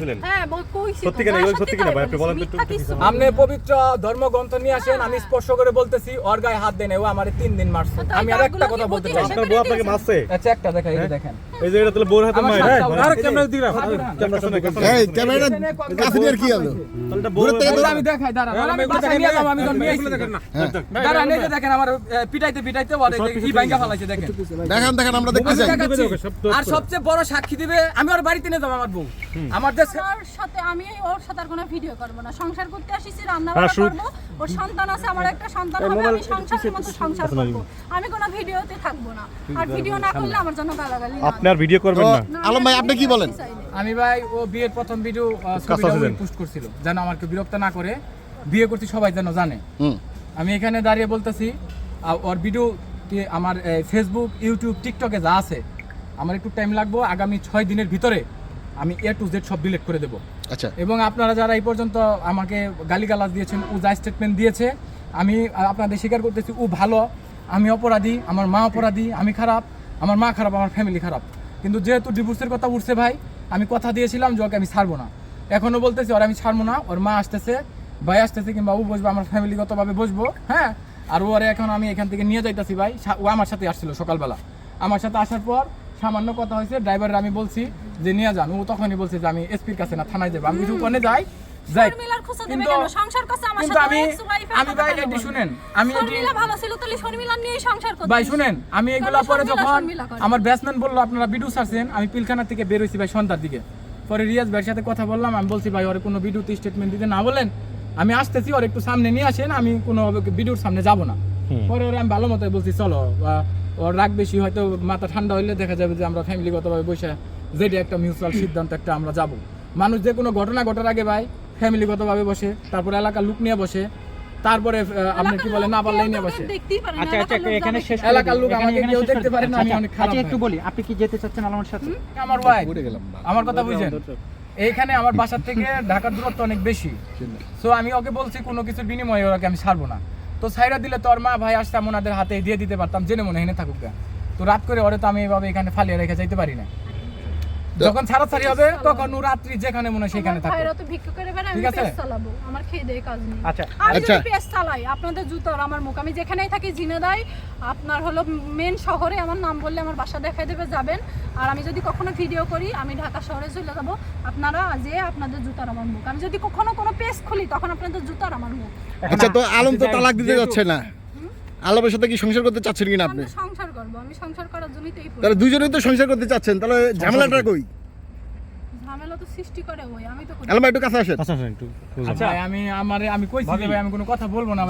বলতেছিলেন হ্যাঁ কইছি সত্যি কিনা? হ্যাঁ, সত্যি কিনা? ভাই, আপনি বলেন তো পবিত্র ধর্মগ্রন্থ নিয়ে আসেন আমি স্পর্শ করে বলতেছি ওর গায়ে হাত দেন ও আমার তিন দিন মারছে। আমি আর একটা কথা বলতে চাই। আপনার বউ আপনাকে মারছে? আচ্ছা একটা দেখা এই দেখেন। এই যে এটা তাহলে হাতে আর ক্যামেরা দিকে রাখ। ক্যামেরা সামনে এই ক্যামেরাটা কাছে দিয়ে কি হলো তাহলে এটা বউ থেকে আমি দেখাই দাঁড়ান আমি বাসায় নিয়ে যাব আমি যখন নিয়ে আসছি। দাঁড়ান এই দেখেন আমার পিটাইতে পিটাইতে ওর কি ভাঙ্গা ফেলাইছে দেখেন। দেখান। দেখান আমরা দেখতে চাই। আমি দেখাচ্ছি। সব তো- আর সবচেয়ে বড় সাক্ষী দিবে আমি ওর বাড়িতে নিয়ে যাব আমার বউ। আমার যে ওর সাথে আমি ওর সাথে আর কোনো ভিডিও করব না। সংসার করতে আসিছি রান্না বান্না করব। ওর সন্তান আছে আমার একটা সন্তান হবে আমি সংসারের মতো সংসার করব। আমি কোনো ভিডিওতে থাকব না। আর ভিডিও না করলে আমার জন্য গালাগালি আপনি আর ভিডিও করবেন না। আলম ভাই, আপনি কি বলেন? আমি ভাই ও বিয়ের প্রথম ভিডিও পোস্ট করছিল যেন আমাকে বিরক্ত না করে। বিয়ে করছি সবাই যেন জানে। আমি এখানে দাঁড়িয়ে বলতেছি ওর ভিডিও আমার ফেসবুক ইউটিউব টিকটকে যা আছে আমার একটু টাইম লাগবে আগামী ছয় দিনের ভিতরে আমি এ টু জেড সব ডিলিট করে দেবো। আচ্ছা। এবং আপনারা যারা এই পর্যন্ত আমাকে গালিগালাজ দিয়েছেন ও যা স্টেটমেন্ট দিয়েছে আমি আপনাদের স্বীকার করতেছি ও ভালো আমি অপরাধী আমার মা অপরাধী আমি খারাপ আমার মা খারাপ আমার ফ্যামিলি খারাপ। কিন্তু যেহেতু ডিভোর্সের কথা উঠছে ভাই, আমি কথা দিয়েছিলাম যে ওকে আমি ছাড়বো না। এখনও বলতেছি, ওর আমি ছাড়বো না, ওর মা আসতেছে, ভাই আসতেছে, কিংবা ও বসবো, আমার ফ্যামিলিগতভাবে বসবো হ্যাঁ? আর ওরে এখন আমি এখান থেকে নিয়ে যাইতেছি ভাই ও আমার সাথে আসছিল সকালবেলা। আমার সাথে আসার পর সামান্য কথা হয়েছে ড্রাইভার আমি বলছি যে, নিয়ে যান। ও তখনই বলছে যে, আমি এসপির কাছে না, থানায় যাব। আমি কিছু ওখানে যাই। যাই। শর্মিলার খোঁচা দেবে কিন্তু সংসার করছে আমার সাথে, আমি আমার আমি ভাই এটি শুনেন আমি শর্মিলা ভালো ছিল তাহলে শর্মিলা নিয়েই সংসার করতে। ভাই শুনেন আমি এগুলো পরে যখন আমার ব্যাটসম্যান বলল আপনারা ভিডিও ছাড়ছেন আমি পিলখানা থেকে বের ভাই সন্ধ্যার দিকে। পরে রিয়াজ ভাইয়ের সাথে কথা বললাম আমি বলছি ভাই ওর কোনো ভিডিওতে স্টেটমেন্ট দিতে না বলেন। আমি আসতেছি ওর একটু সামনে নিয়ে আসেন আমি কোনো ভিডিওর সামনে যাব না। পরে ওরা আমি ভালো মতো বলছি চলো বা ওর রাগ বেশি হয়তো মাথা ঠান্ডা হইলে দেখা যাবে যে আমরা ফ্যামিলিগতভাবে বসে যেটা একটা মিউচুয়াল সিদ্ধান্ত একটা আমরা যাব। মানুষ যে কোনো ঘটনা ঘটার আগে ভাই ফ্যামিলিগতভাবে বসে তারপরে এলাকার লুক নিয়ে বসে তারপরে আপনি কি বলে না পারলেই নিয়ে বসে। আচ্ছা আচ্ছা এখানে শেষ এলাকার লোক আমাকে কেউ দেখতে পারে না, আমি আচ্ছা, অনেক খারাপ আচ্ছা একটু বলি আপনি কি যেতে চাচ্ছেন আলমের সাথে? আমার ওয়াইফ পড়ে গেলাম আমার কথা বুঝেন। এইখানে আমার বাসার থেকে ঢাকার দূরত্ব অনেক বেশি। সো আমি ওকে বলছি কোনো কিছুর বিনিময়ে ওকে আমি ছাড়বো না। তো সাইরা দিলে তোর মা ভাই আসতাম ওনাদের হাতে দিয়ে দিতে পারতাম জেনে মনে হেনে থাকুক তো রাত করে ওরে তো আমি এভাবে এখানে ফালিয়ে রেখে যাইতে পারি না। যখন ছাড়াছাড়ি হবে তখন ও রাত্রি যেখানে মনে সেখানে থাকবে। ভাইরা তো ভিক্ষা করে বেড়ায়, আমি? পেজ চালাবো। আমার খেয়ে দেয়ে কাজ নেই। আচ্ছা। আমি আচ্ছা। যদি পেজ চালাই, আপনাদের জুতোর আমার মুখ। আমি যেখানেই থাকি জিনেদাই আপনার হলো মেন শহরে আমার নাম বললে আমার বাসা দেখাই দেবে যাবেন। আর আমি যদি কখনো ভিডিও করি আমি ঢাকা শহরে চলে যাব। আপনারা যে আপনাদের জুতার আমার মুখ। আমি যদি কখনো কোনো পেজ খুলি তখন আপনাদের জুতার আমার মুখ। আচ্ছা তো আলম তো তালাক দিতে যাচ্ছে না। আলমের সাথে কি সংসার করতে চাচ্ছেন কিনা আপনি? সংসার করব। আমি সংসার করার জন্যই তো এই তাহলে দুজনেই তো সংসার করতে চাচ্ছেন তাহলে ঝামেলাটা কই? ঝামেলা তো সৃষ্টি করে ওই আমি তো করি। না। একটু কাছে আসেন। আচ্ছা আসেন একটু আচ্ছা আমি আমারে আমি কইছি যে ভাই আমি কোনো কথা বলব না ভাই।